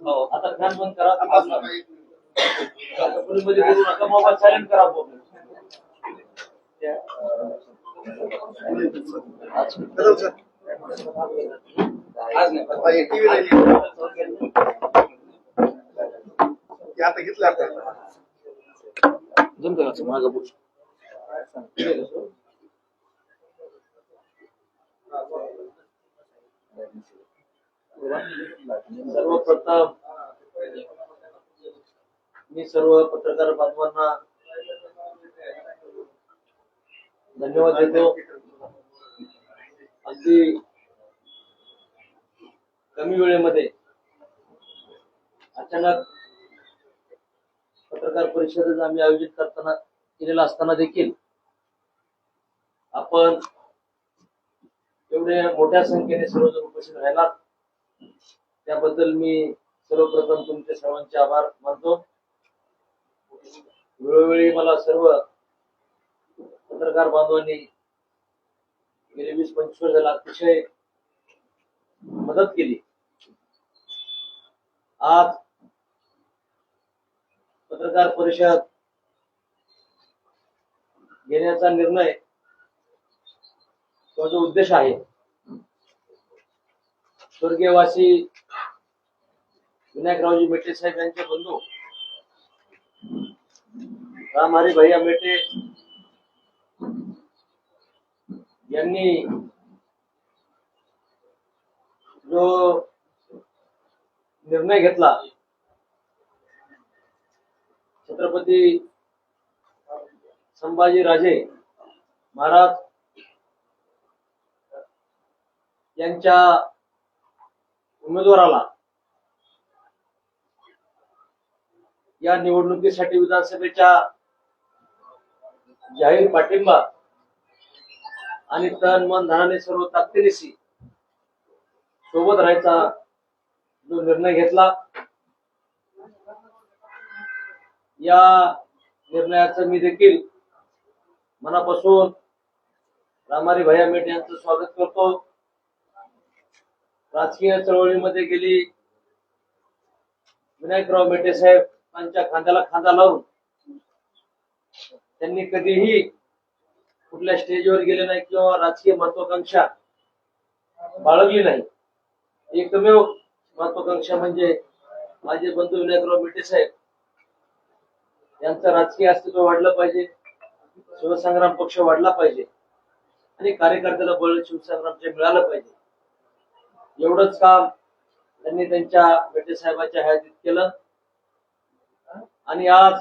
हो आता करा मध्ये बोलू नका मोबाईल सर्वप्रथम मी सर्व पत्रकार बांधवांना धन्यवाद देतो. अगदी कमी वेळेमध्ये अचानक पत्रकार परिषदेचं आम्ही आयोजित करताना केलेला असताना देखील आपण एवढे मोठ्या संख्येने सर्वजण उपस्थित राहिलात. त्याबद्दल मी सर्वप्रथम तुमचे सर्वांचे आभार मानतो. वेळोवेळी मला सर्व पत्रकार बांधवांनी गेले वीस पंचवीस वर्षाला अतिशय मदत केली. आज पत्रकार परिषद घेण्याचा निर्णय तो जो उद्देश आहे स्वर्गीयवासी विनायकरावजी मेटे साहेब यांचे बंधू. रामहरी भैया मेटे यांनी जो निर्णय घेतला छत्रपती संभाजी राजे महाराज यांच्या उमेदवाराला या निवडणुकीसाठी विधानसभेच्या जाहीर पाठिंबा आणि तन मन धनाने सर्व ताकदीनिशी सोबत राहायचा जो निर्णय घेतला. या निर्णयाचं मी देखील मनापासून रामारी भैया मेट यांचं स्वागत करतो. राजकीय चळवळीमध्ये गेली विनायकराव मेटे साहेब त्यांच्या खांद्याला खांदा लावून. त्यांनी कधीही कुठल्या स्टेजवर गेले नाही किंवा राजकीय महत्वाकांक्षा बाळगली नाही. एकमेव महत्वाकांक्षा म्हणजे माझे बंधू विनायकराव मेटे साहेब. यांचं राजकीय अस्तित्व वाढलं पाहिजे. शिवसंग्राम पक्ष वाढला पाहिजे. आणि कार्यकर्त्याला बळ शिवसंग्रामचे मिळालं पाहिजे. एवढंच काम त्यांनी त्यांच्या मेटे साहेबांच्या हयातीत केलं. आणि आज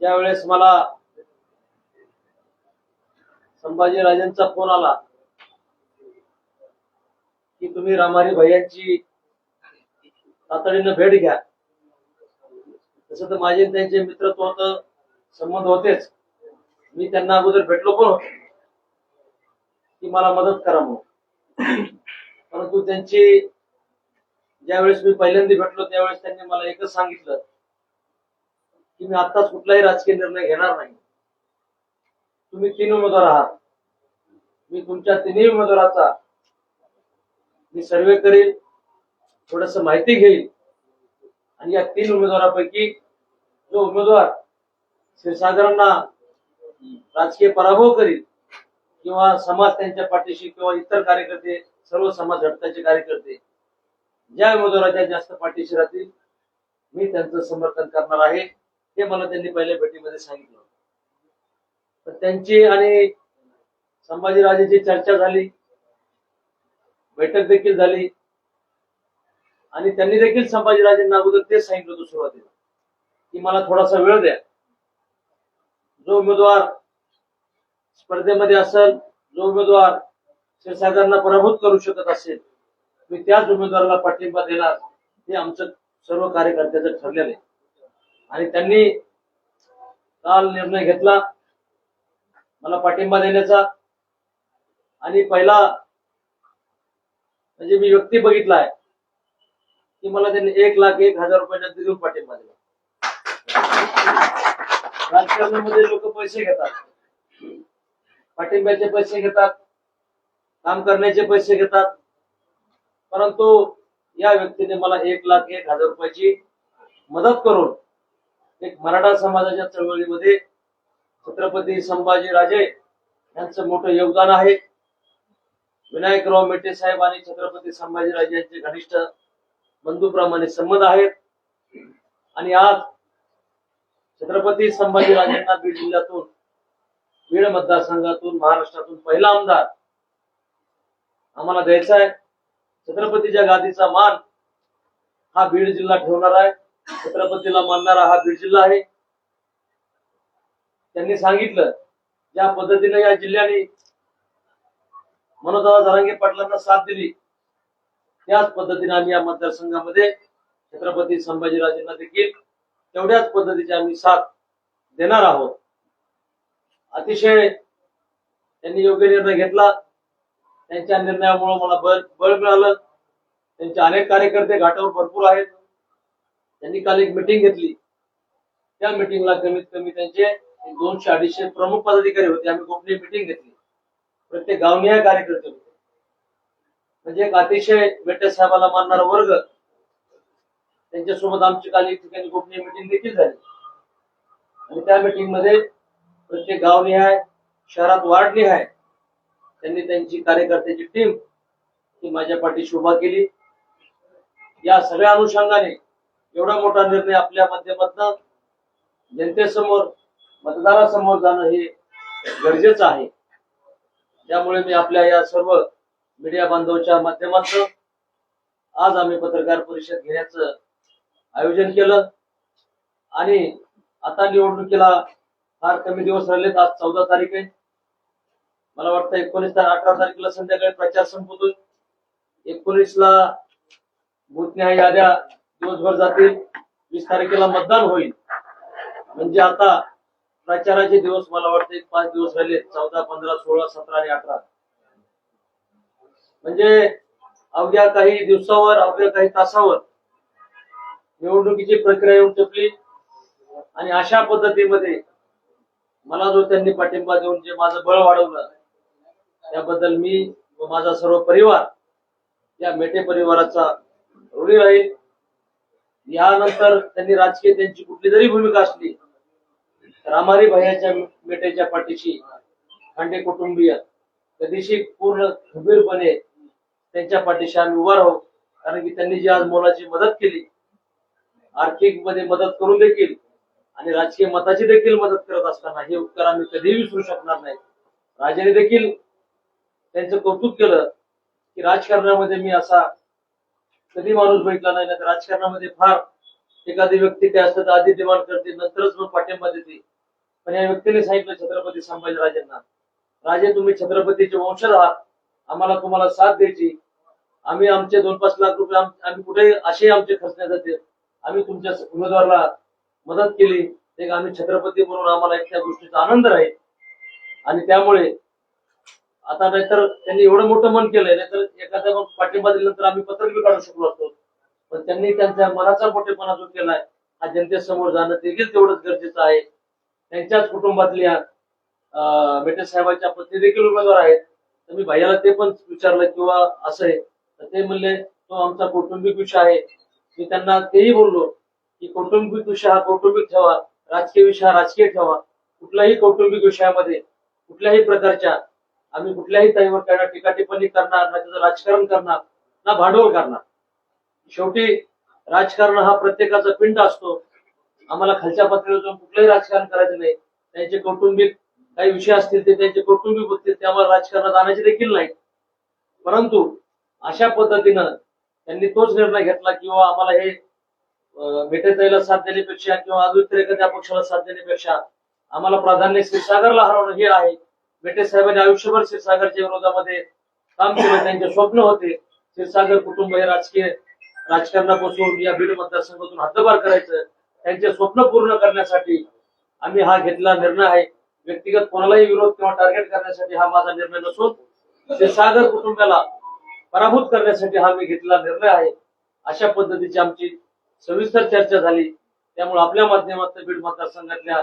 ज्या वेळेस मला संभाजीराजेंचा फोन आला की तुम्ही रामारी भैयांची तातडीनं भेट घ्या. तसं तर माझे त्यांचे मित्रत्व होतं संबंध होतेच. मी त्यांना अगोदर भेटलो पण होतो. की मला मदत करा म्हणून. परंतु त्यांची ज्यावेळेस मी पहिल्यांदा भेटलो त्यावेळेस त्यांनी मला एकच सांगितलं की मी आत्ताच कुठलाही राजकीय निर्णय घेणार नाही. तुम्ही तीन उमेदवार आहात. मी तुमच्या तिन्ही उमेदवाराचा मी सर्वे करेल थोडस माहिती घेईल आणि या तीन उमेदवारापैकी जो उमेदवार क्षीरसागरांना राजकीय पराभव करील किंवा समाज त्यांच्या पाठीशी किंवा इतर कार्यकर्ते सर्व समाज घटकाचे कार्यकर्ते ज्या उमेदवाराच्या जास्त पाठीशी राहतील मी त्यांचं समर्थन करणार आहे. हे मला त्यांनी पहिल्या भेटीमध्ये सांगितलं तर त्यांची आणि संभाजीराजेची चर्चा झाली. बैठक देखील झाली. आणि त्यांनी देखील संभाजीराजेंना अगोदर तेच सांगितलं होतं सुरुवातीला की मला थोडासा वेळ द्या. जो उमेदवार स्पर्धेमध्ये असेल जो उमेदवार क्षीरसागरांना पराभूत करू शकत असेल मी त्याच उमेदवाराला पाठिंबा देणार हे आमचं सर्व कार्यकर्त्याचं ठरलेलं आहे. आणि त्यांनी काल निर्णय घेतला. मला पाठिंबा देण्याचा. आणि पहिला म्हणजे मी व्यक्ती बघितला आहे की मला त्यांनी एक लाख एक हजार रुपयाच्या देऊन पाठिंबा दिला. राजकारणामध्ये लोक पैसे घेतात. पाठिंब्याचे पैसे घेतात. काम करण्याचे पैसे घेतात. परंतु या व्यक्तीने मला एक लाख एक हजार रुपयाची मदत करून एक मराठा समाजाच्या चळवळीमध्ये छत्रपती संभाजी राजे यांचं मोठं योगदान आहे. विनायकराव मेटे साहेब आणि छत्रपती संभाजीराजे यांचे घनिष्ठ बंधूप्रमाणे संबंध आहेत. आणि आज छत्रपती संभाजीराजेंना बीड जिल्ह्यातून बीड मतदारसंघातून महाराष्ट्रातून पहिला आमदार आम्हाला द्यायचा आहे. छत्रपतीच्या गादीचा मान हा बीड जिल्हा ठेवणार आहे छत्रपतीला मानणारा हा बीड जिल्हा आहे. त्यांनी सांगितलं ज्या पद्धतीने या जिल्ह्याने मनोदा जरांगे पाटलांना साथ दिली त्याच पद्धतीने आम्ही या मतदारसंघामध्ये छत्रपती संभाजीराजेंना देखील तेवढ्याच पद्धतीची आम्ही साथ देणार आहोत. अतिशय त्यांनी योग्य निर्णय घेतला. त्यांच्या निर्णयामुळे मला बळ बळ मिळालं. त्यांचे अनेक कार्यकर्ते घाटावर भरपूर आहेत. त्यांनी काल एक मिटिंग घेतली. त्या मिटिंगला कमीत कमी त्यांचे दोनशे अडीचशे प्रमुख पदाधिकारी होते. आम्ही गोपनीय मिटिंग घेतली. प्रत्येक गावनिहाय कार्यकर्ते होते. म्हणजे एक अतिशय मेटे साहेबाला मानणारा वर्ग. त्यांच्यासोबत आमची काल एक ठिकाणी गोपनीय मिटिंग देखील झाली. आणि त्या मिटिंगमध्ये प्रत्येक गावनिहाय शहरात वार्डनिहाय त्यांनी त्यांची कार्यकर्त्याची टीम ती माझ्या पाठीशी उभा केली. या सगळ्या अनुषंगाने एवढा मोठा निर्णय आपल्या माध्यमातून जनतेसमोर मतदारासमोर जाणं हे गरजेचं आहे. त्यामुळे मी आपल्या या सर्व मीडिया बांधवच्या माध्यमातून आज आम्ही पत्रकार परिषद घेण्याचं आयोजन केलं. आणि आता निवडणुकीला फार कमी दिवस राहिलेत आज चौदा तारीख आहे. मला वाटतं एकोणीस तारीख अठरा तारखेला संध्याकाळी प्रचार संपतोय. एकोणीसला भूतन्या याद्या दिवसभर जातील. वीस तारखेला मतदान होईल. म्हणजे आता प्रचाराचे दिवस मला वाटतं एक पाच दिवस राहिले. चौदा पंधरा सोळा सतरा आणि अठरा. म्हणजे अवघ्या काही दिवसावर अवघ्या काही तासावर निवडणुकीची प्रक्रिया येऊन टपली आणि अशा पद्धतीमध्ये मला जो त्यांनी पाठिंबा देऊन जे माझं बळ वाढवलं त्याबद्दल मी व माझा सर्व परिवार या मेटे परिवाराचा ऋणी राहील यानंतर त्यांनी राजकीय त्यांची कुठली जरी भूमिका असली तर आमारी भैयाच्या मेटेच्या पाठीशी खांडे कुटुंबीय कधीशी पूर्ण खंबीरपणे त्यांच्या पाठीशी आम्ही उभा राहू. कारण की त्यांनी जी आज मोलाची मदत केली आर्थिकमध्ये मदत करून देखील आणि राजकीय मताची देखील मदत करत असताना हे उपकार आम्ही कधीही विसरू शकणार नाही. राजाने देखील त्यांचं कौतुक केलं की राजकारणामध्ये मी असा कधी माणूस भेटला नाही तर राजकारणामध्ये फार एखादी व्यक्ती काय असतात आधी डिमांड करते नंतरच मग पाठिंबा देते पण या व्यक्तीने सांगितलं छत्रपती संभाजीराजेंना राजे तुम्ही छत्रपतीचे वंशज आहात आम्हाला तुम्हाला साथ द्यायची. आम्ही आमचे दोन पाच लाख रुपये आम्ही कुठे असे आमचे खर्चण्यात जाते. आम्ही तुमच्या उमेदवाराला मदत केली. ते आम्ही छत्रपती म्हणून आम्हाला एक त्या गोष्टीचा आनंद राहील. आणि त्यामुळे आता नाहीतर त्यांनी एवढं मोठं मन केलंय नाहीतर एखाद्या मग पाठिंबा दिल्यानंतर आम्ही पत्रक बी काढू शकलो असतो. पण त्यांनी त्यांच्या मनाचा मोठेपणा जो केलाय हा जनतेसमोर जाणं देखील तेवढंच गरजेचं आहे. त्यांच्याच कुटुंबातल्या अं, मेटे साहेबांच्या पत्नी देखील उमेदवार आहेत. तर मी भैयाला ते पण विचारलं किंवा असं आहे. तर ते म्हणले तो आमचा कौटुंबिक विषय आहे. मी त्यांना तेही बोललो की कौटुंबिक विषय हा कौटुंबिक ठेवा राजकीय विषय हा राजकीय ठेवा. कुठल्याही कौटुंबिक विषयामध्ये कुठल्याही प्रकारच्या आम्ही कुठल्याही ताईवर करणार टीका टिप्पणी करणार ना त्याचं राजकारण करणार ना भांडवल करणार. शेवटी राजकारण हा प्रत्येकाचा पिंड असतो. आम्हाला खालच्या पातळीवर जाऊन कुठलंही राजकारण करायचं नाही. त्यांचे कौटुंबिक काही विषय असतील ते त्यांचे कौटुंबिक होतील ते आम्हाला राजकारणात आणायचे देखील नाही. परंतु अशा पद्धतीनं त्यांनी तोच निर्णय घेतला किंवा आम्हाला हे भेटेताईला साथ देण्यापेक्षा किंवा अजून इतर एखाद्या पक्षाला साथ देण्यापेक्षा आम्हाला प्राधान्य क्षीरसागरला हरवणं हे आहे. बेटे साहेबांनी आयुष्यभर क्षीरसागरच्या विरोधामध्ये काम केलं त्यांचे स्वप्न होते. क्षीरसागर कुटुंब हे राजकीय राजकारणापासून या बीड मतदारसंघातून हद्दपार करायचं. त्यांचे स्वप्न पूर्ण करण्यासाठी आम्ही हा घेतला निर्णय आहे. व्यक्तिगत कोणालाही विरोध किंवा टार्गेट करण्यासाठी हा माझा निर्णय नसून क्षीरसागर कुटुंबाला पराभूत करण्यासाठी हा मी घेतलेला निर्णय आहे. अशा पद्धतीची आमची सविस्तर चर्चा झाली. त्यामुळे आपल्या माध्यमातून बीड मतदारसंघातल्या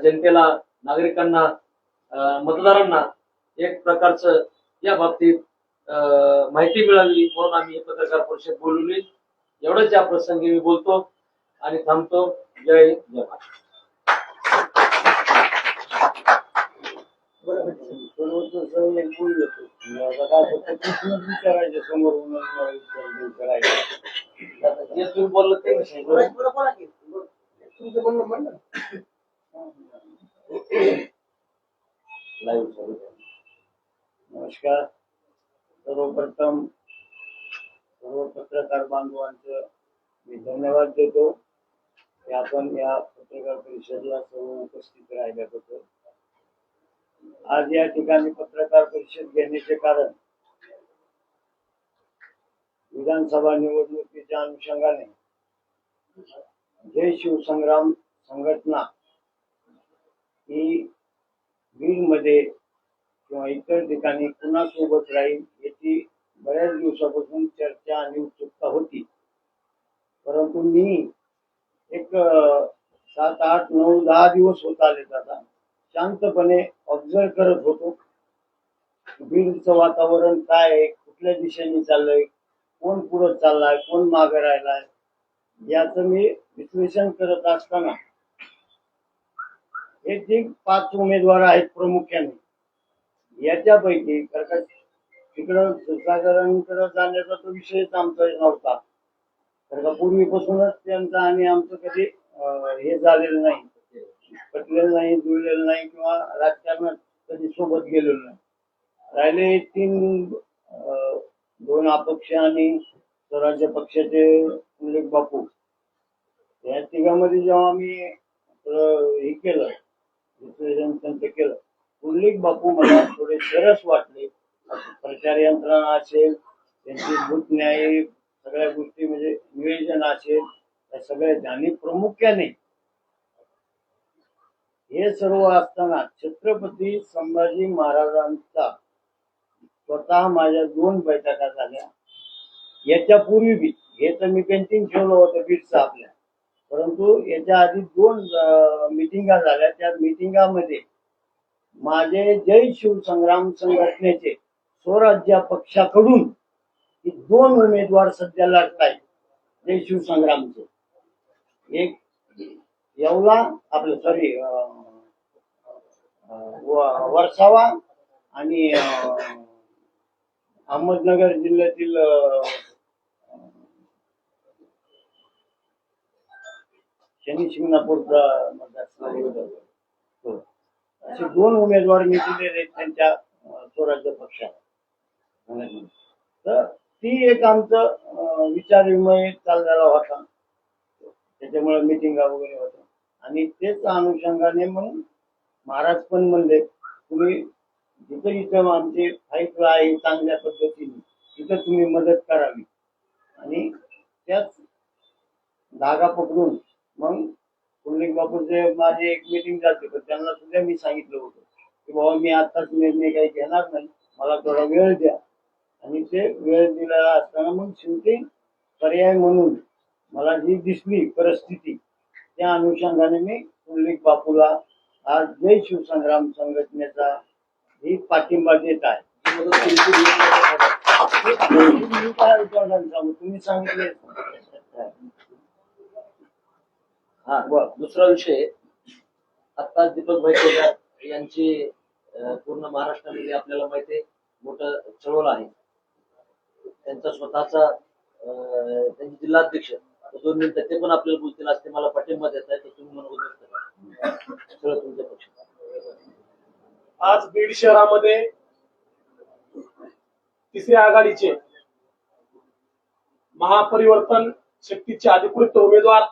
जनतेला नागरिकांना मतदारांना एक प्रकारचं या बाबतीत अं, माहिती मिळावी म्हणून आम्ही हे पत्रकार परिषद बोलवली एवढंच या प्रसंगी मी बोलतो आणि थांबतो. जय हिंद, जय महाराष्ट्र समोर जे तुम्ही बोललं ते विषय तुमचं म्हणणं म्हणणं लाईव्ह सुरू नमस्कार. सर्वप्रथम सर्व पत्रकार बांधवांचं मी धन्यवाद देतो. की आपण या पत्रकार परिषदेला सर्व उपस्थित राहिल्याबद्दल. आज या ठिकाणी पत्रकार परिषद घेण्याचे कारण विधानसभा निवडणुकीच्या अनुषंगाने जय शिवसंग्राम संघटना ही बीडमध्ये किंवा इतर ठिकाणी कुणासोबत राहील याची बऱ्याच दिवसापासून चर्चा आणि उत्सुकता होती. परंतु मी एक सात आठ नऊ दहा दिवस होत आले आता. शांतपणे ऑब्झर्व करत होतो. बीडचं वातावरण काय आहे? कुठल्या दिशेने चाललंय? कोण पुढं चाललाय? कोण मागे राहिलाय? याचं मी विश्लेषण करत असताना हे जे पाच उमेदवार आहेत प्रामुख्याने याच्यापैकी कारण तिकडं सुधाकरांकडे जाण्याचा तो विषयच आमचा नव्हता. कारण का पूर्वीपासूनच त्यांचा आणि आमचं कधी हे झालेलं नाही. पटलेलं नाही जुळलेलं नाही किंवा राजकारणात कधी सोबत गेलेलं नाही. राहिले तीन दोन अपक्ष आणि स्वराज्य पक्षाचे उल्लेख बापू. या तिघांमध्ये जेव्हा आम्ही हे केलं विसर्जन त्यांचं केलं. उल्लेख बापू मला थोडे सरस वाटले. प्रचार यंत्रणा असेल त्यांची भूत न्याय सगळ्या गोष्टी म्हणजे नियोजन असेल त्या सगळ्या ज्ञानी प्रामुख्याने. हे सर्व असताना छत्रपती संभाजी महाराजांचा स्वतः माझ्या दोन बैठका झाल्या. याच्या पूर्वी बी. हे तर मी पेंटिंग ठेवलं होतं बीडचं आपल्या. परंतु याच्या आधी दोन मिटिंगा झाल्या. त्या मिटिंगामध्ये माझे जय शिवसंग्राम संघटनेचे स्वराज्य पक्षाकडून दोन उमेदवार सध्या लढतायत जय शिवसंग्रामचे एक येवला आपलं सॉरी वर्सावा आणि अहमदनगर जिल्ह्यातील शनी शिंगणापूरचा मतदारसंघ हो. असे दोन उमेदवार मी दिलेले आहेत त्यांच्या स्वराज्य पक्षाला. तर ती एक आमचं अं, विचारविनिमय चाललेला होता. त्याच्यामुळे मिटिंगा वगैरे होत्या. आणि तेच अनुषंगाने मग महाराज पण म्हणले तुम्ही जिथं इथं आमचे फाईट आहे चांगल्या पद्धतीने तिथं तुम्ही मदत करावी. आणि त्याच धागा पकडून मग पुंडलिक बापूचे माझी एक मिटिंग जाते पण त्यांना सुद्धा मी सांगितलं होतं की बाबा मी आताच निर्णय काही घेणार नाही मला थोडा वेळ द्या. आणि ते वेळ दिलेला असताना मग शेवटी पर्याय म्हणून मला जी दिसली परिस्थिती त्या अनुषंगाने मी पुंडलिक बापूला आज जय शिवसंग्राम संघटनेचा ही पाठिंबा देत आहे. सांगू? तुम्ही सांगितले हा बर. दुसरा विषय. आता दीपक भाई केदार यांची पूर्ण महाराष्ट्रामध्ये आपल्याला माहिती आहे मोठं चळवळ आहे. त्यांचा स्वतःचा त्यांचे जिल्हाध्यक्ष. दोन मिनिटं ते पण आपल्याला बोलतील असते मला पाठिंबा देत आहे तुम्ही तुमच्या पक्ष. आज बीड शहरामध्ये तिसऱ्या आघाडीचे महापरिवर्तन शक्तीचे अधिकृत उमेदवार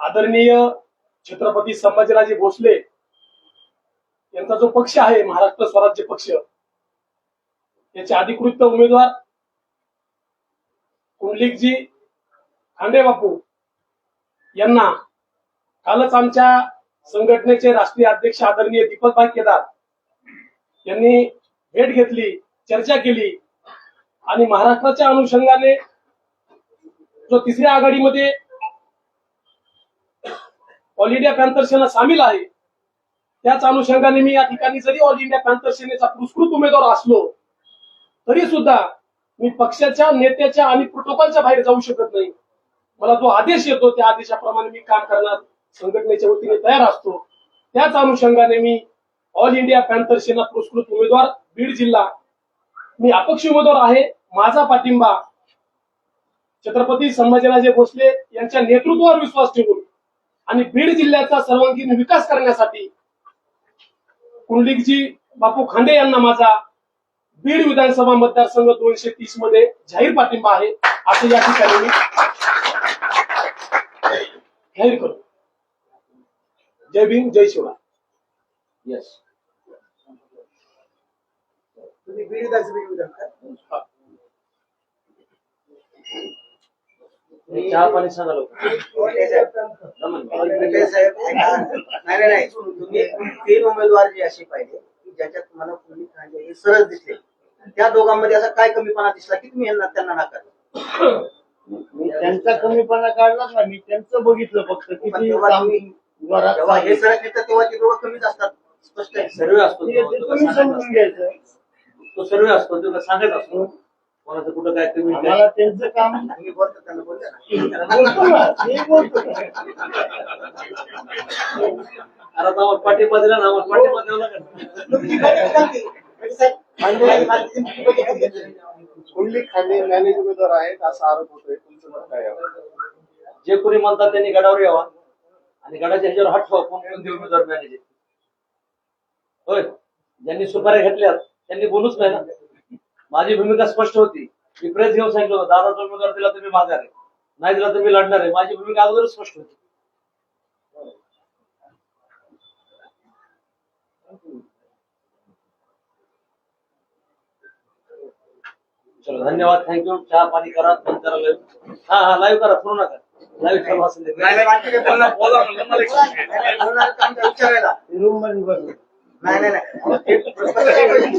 आदरणीय छत्रपती संभाजीराजे भोसले यांचा जो पक्ष आहे महाराष्ट्र स्वराज्य पक्ष याचे अधिकृत उमेदवार कुंडलिकजी खांडे बापू यांना कालच आमच्या संघटनेचे राष्ट्रीय अध्यक्ष आदरणीय दीपकभाई केदार यांनी भेट घेतली चर्चा केली आणि महाराष्ट्राच्या अनुषंगाने जो तिसऱ्या आघाडीमध्ये ऑल इंडिया पॅन्थर सेना सामील आहे. त्याच अनुषंगाने मी या ठिकाणी जरी ऑल इंडिया पॅन्थर सेनेचा पुरस्कृत उमेदवार असलो तरी सुद्धा मी पक्षाच्या नेत्याच्या आणि प्रोटोकॉलच्या बाहेर जाऊ शकत नाही. मला जो आदेश येतो त्या आदेशाप्रमाणे मी काम करणार संघटनेच्या वतीने तयार असतो. त्याच अनुषंगाने मी ऑल इंडिया पॅन्थर सेना पुरस्कृत उमेदवार बीड जिल्हा. मी अपक्ष उमेदवार आहे माझा पाठिंबा छत्रपती संभाजीराजे भोसले यांच्या नेतृत्वावर विश्वास ठेवून. आणि बीड जिल्ह्याचा सर्वांगीण विकास करण्यासाठी कुंडलिकजी बापू खांडे यांना माझा बीड विधानसभा मतदारसंघ दोनशे तीसमध्ये जाहीर पाठिंबा आहे. असं या ठिकाणी मी जाहीर करतो. जय भीम जय शिवराय. येस तुम्ही बीड विधानसभेचे विधान का? चहा पाणी सांगा. नाही नाही नाही. तुम्ही तीन उमेदवार जे असे पाहिले की ज्याच्यात तुम्हाला खांडे हे सरळ दिसले. त्या दोघांमध्ये असा काय कमीपणा दिसला की तुम्ही यांना त्यांना नाकारलं? मी त्यांचा कमीपणा काढलाच ना मी त्यांचं बघितलं फक्त किती जेव्हा हे. सरळ निघतात तेव्हा ते दोघं कमीच असतात स्पष्ट आहे. सर्वे असतो ते- असतो. घ्यायचं. तो सर्वे असतो तो सांगत असतो. कोणाचं कुठं काय कमी काय आम्हाला त्यांचं काम तुम्ही बोलता त्यांना बोलता ना. बोलतो ना बोलतो आम्हाला पाठिंबा दिला आम्हाला पाठिंबा कुंडली खाली मॅनेज उमेदवार आहेत असा आरोप होतोय. तुमचं मत काय आहे? जे कोणी म्हणतात त्यांनी गडावर यावा. आणि गडाच्या ह्याच्यावर हात ठेवा कोण कोणते उमेदवार मॅनेज होय. ज्यांनी सुपाऱ्या घेतल्यात त्यांनी बोलूच नाही ना माझी भूमिका स्पष्ट होती. मी प्रेस घेऊन सांगितलं होतं दादाचा उमेदवार दिला तर मी माघार आहे. नाही दिला तर मी लढणार आहे. माझी भूमिका अगोदर स्पष्ट होती. चलो धन्यवाद. थँक्यू चहा पाणी करा फ़ोन करा live. हा हा लाईव्ह करा फ़ोन नका लाईव्ह ते. विचारायला. रूम मध्ये नाही नाही ते